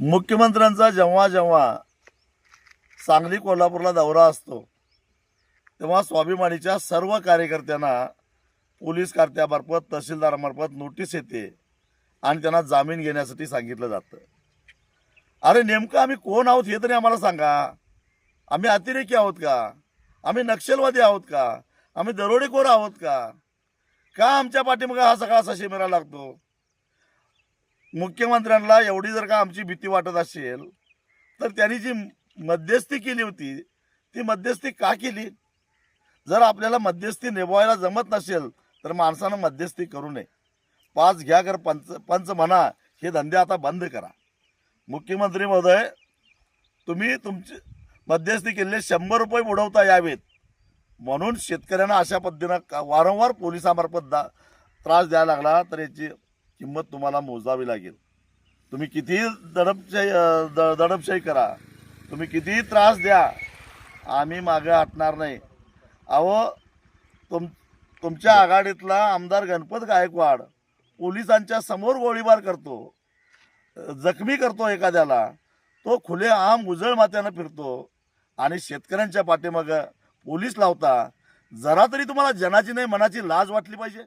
मुख्यमंत्र्यांचा जेव्हा जेव्हा सांगली कोल्हापूरला दौरा असतो तेव्हा स्वाभिमानीच्या सर्व कार्यकर्त्यांना पोलीस कार्त्यामार्फत तहसीलदारामार्फत नोटीस येते आणि त्यांना जामीन घेण्यासाठी सांगितलं जातं. अरे नेमकं आम्ही कोण आहोत हे तरी आम्हाला सांगा. आम्ही अतिरेकी आहोत का? आम्ही नक्षलवादी आहोत का? आम्ही दरोडेखोर आहोत का? का आमच्या पाठीमागं हा सगळा असा शिमेरा लागतो? मुख्यमंत्र्यांना एवढी जर का आमची भीती वाटत असेल तर त्यांनी जी मध्यस्थी केली होती ती मध्यस्थी का केली? जर आपल्याला मध्यस्थी निभवायला जमत नसेल तर माणसानं मध्यस्थी करू नये. पाच घ्या कर पंच पंच म्हणा हे धंदे आता बंद करा. मुख्यमंत्री महोदय तुम्ही तुमची मध्यस्थी केलेले शंभर रुपये बुडवता यावेत. म्हणून शेतकऱ्यांना अशा पद्धतीनं का- वारंवार पोलिसामार्फत दा त्रास द्यायला लागला तर याची किंमत तुम्हाला मोजावी लागेल. तुम्ही कितीही दडपशाही द दडपशाही करा. तुम्ही कितीही त्रास द्या आम्ही मागे हटणार नाही. अहो तुम तुमच्या आघाडीतला आमदार गणपत गायकवाड पोलिसांच्या समोर गोळीबार करतो जखमी करतो एखाद्याला तो खुले आम उजळ मात्यानं फिरतो आणि शेतकऱ्यांच्या पाठीमागं पोलीस लावता जरा तरी तुम्हाला जनाची नाही मनाची लाज वाटली पाहिजे?